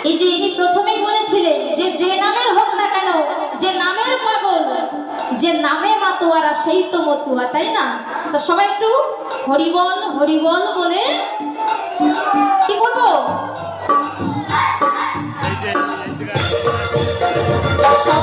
এই যে ইনি প্রথমেই বলেছিলেন যে যে নামের হোক না কেন যে নামের পাগল যে নামে মাতোয়ারা সেই তো মতুয়া তাই না তো সবাই একটু হরিবল হরিবল বলে কি করব সব